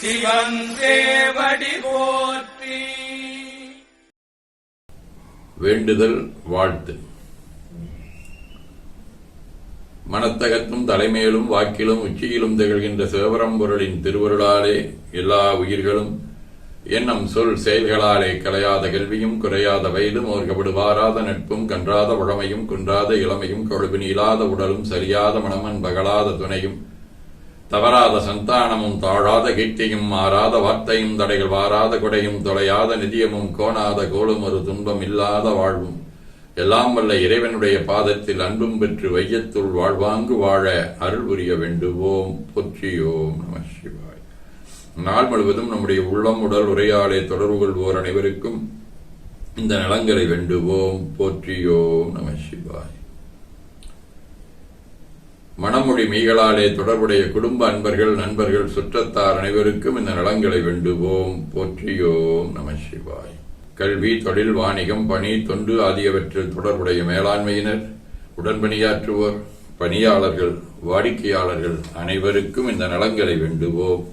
சிவன் போற்றி. வேண்டுதல் வாழ்த்து. மனத்தகத்தும் தலைமையிலும் வாக்கிலும் உச்சியிலும் திகழ்கின்ற சிவபரம்பொருளின் திருவருளாலே எல்லா உயிர்களும் எண்ணம் சொல் செயல்களாலே கலையாத கல்வியும் குறையாத வயதும் ஓர்கப்படுவாராத நட்பும் கன்றாத உழமையும் குன்றாத இளமையும் கொழுபின் இல்லாத உடலும் சரியாத மனமன் பகலாத துணையும் தவறாத சந்தானமும் தாழாத கீர்த்தியும் மாறாத வார்த்தையும் தடைகள் வாராத கொடையும் தொலையாத நிதியமும் கோணாத கோலும் ஒரு துன்பம் இல்லாத வாழ்வும். எல்லாம் வல்ல இறைவனுடைய பாதத்தில் அன்பும் பெற்று வையத்துள் வாழ்வாங்கு வாழ அருள் புரிய வேண்டுவோம். பொற்றியோம் நம சிவாய். நாள் முழுவதும் நம்முடைய உள்ளம் உடல் உரையாடை தொடர்பு கொள்வோர் அனைவருக்கும் இந்த நலங்களை வேண்டுவோம். போற்றியோம் நம சிவாய். மணமொழி மெய்களாலே தொடர்புடைய குடும்ப அன்பர்கள் நண்பர்கள் சுற்றத்தார் அனைவருக்கும் இந்த நலங்களை வேண்டுவோம். போற்றியோம் நம சிவாய். கல்வி தொழில் வாணிகம் பணி தொண்டு ஆகியவற்றில் தொடர்புடைய மேலாண்மையினர் உடன்பணியாற்றுவோர் பணியாளர்கள் வாடிக்கையாளர்கள் அனைவருக்கும் இந்த நலங்களை வேண்டுவோம்.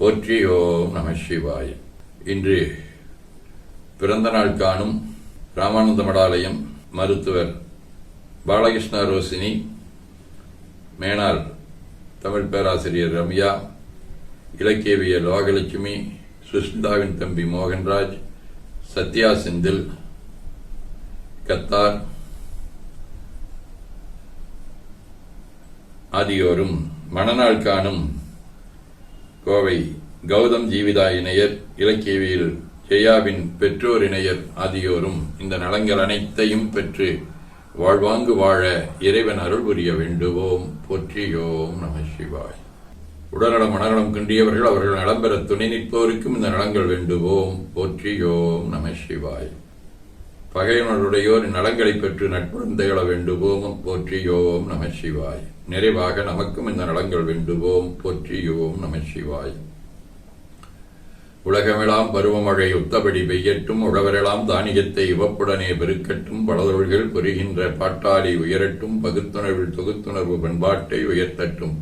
போற்றியோம் நம சிவாய். இன்று பிறந்த நாள் காணும் ராமானந்த மடாலயம் மருத்துவர் பாலகிருஷ்ண ரோசினி மேனாள் தமிழ் பேராசிரியர் ரம்யா இலக்கியவியல் லோகலட்சுமி சுஷ்மிதாவின் தம்பி மோகன்ராஜ் சத்யா செந்தில் கத்தார் ஆகியோரும் மணநாள் காணும் கோவை கௌதம் ஜீவிதா இணையர் இலக்கியவியல் ஜெயாவின் பெற்றோர் இணையர் ஆகியோரும் இந்த நலங்கள் அனைத்தையும் பெற்று வாழ்வாங்கு வாழ இறைவன் அருள் புரிய வேண்டுவோம். போற்றியோம் நம சிவாய். உடல்நலம் மனநலம் குன்றியவர்கள் அவர்கள் நலம் பெற துணை நிற்போருக்கும் இந்த நலங்கள் வேண்டுவோம். போற்றியோம் நம சிவாய். பகையினருடையோர் நலங்களை பெற்று நட்புடன் திகழ வேண்டுவோம். போற்றியோம் நம சிவாய். நிறைவாக நமக்கும் இந்த நலங்கள் வேண்டுவோம். போற்றியோம் நம சிவாய். உலகமெல்லாம் பருவமழை ஒத்தபடி பெய்யட்டும் உழவரெல்லாம் தானியத்தை இவப்புடனே பெருக்கட்டும் பலதொழில்கள் பெறுகின்ற பாட்டாளி உயரட்டும் பகுத்துணர்வில் தொகுத்துணர்வு பண்பாட்டை உயர்த்தட்டும்.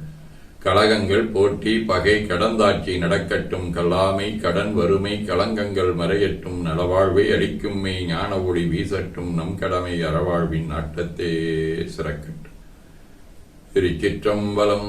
கழகங்கள் போட்டி பகை கடந்தாட்சி நடக்கட்டும் கல்லாமை கடன் வறுமை களங்கங்கள் மறையட்டும் நலவாழ்வை அளிக்கும் மெய் ஞான ஒளி வீசட்டும் நம் கடமை அறவாழ்வின் நாட்டத்தே சிறக்கட்டும். திருச்சிற்றம்பலம்